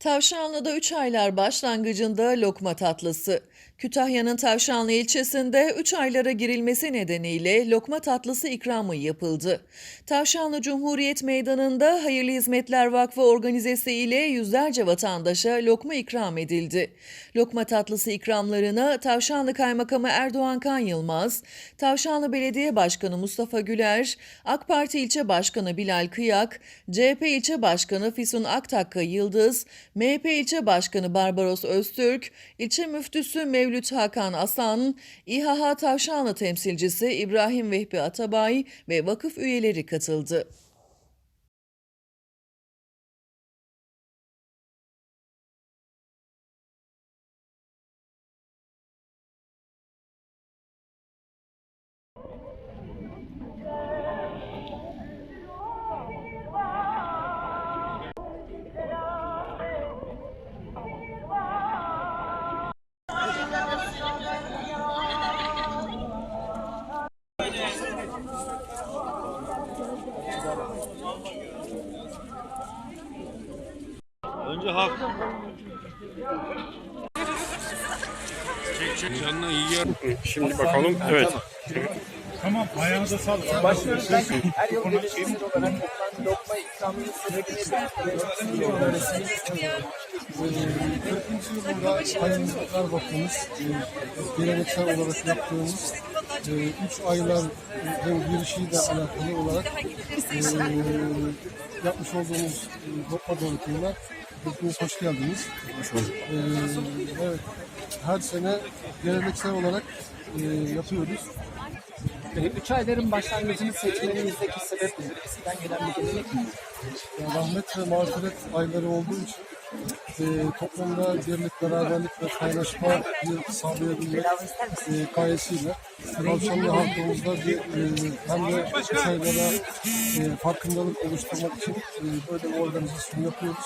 Tavşanlı'da 3 aylar başlangıcında lokma tatlısı. Kütahya'nın Tavşanlı ilçesinde 3 aylara girilmesi nedeniyle lokma tatlısı ikramı yapıldı. Tavşanlı Cumhuriyet Meydanı'nda Hayırlı Hizmetler Vakfı organizesi ile yüzlerce vatandaşa lokma ikram edildi. Lokma tatlısı ikramlarına Tavşanlı Kaymakamı Erdoğan Kan Yılmaz, Tavşanlı Belediye Başkanı Mustafa Güler, AK Parti İlçe Başkanı Bilal Kıyak, CHP İlçe Başkanı Füsun Aktakka Yıldız, MHP İlçe Başkanı Barbaros Öztürk, İlçe Müftüsü Mevlüt Hakan Asan, İHH Tavşanlı temsilcisi İbrahim Vehbi Atabay ve vakıf üyeleri katıldı. Önce hak. Çek çek canına iyi yer. Şimdi bakalım. Evet. Tamam ayağınıza sağlık. Ben her yıl gelişimci olarak lokma ikramının sürecini Kırkıncı yılında hayvanlar bakımız geleneksel olarak yaptığımız 3 ayların girişiyle alakalı olarak e, yapmış olduğumuz e, lokma dağıtımına hepiniz hoş geldiniz. E, evet, her sene geleneksel olarak e, yapıyoruz. Üç ayların başlangıcını seçmenimizdeki sebep nedir? Eskiden gelen bir gelenek mi? Rahmet ve mağfiret ayları olduğu için e, toplumda birlik, beraberlik ve kaynaşma sağlayabilmek e, gayesiyle Tavşanlı halkımızda bir e, hem de şeylere e, farkındalık oluşturmak için e, böyle bir organizasyon yapıyoruz.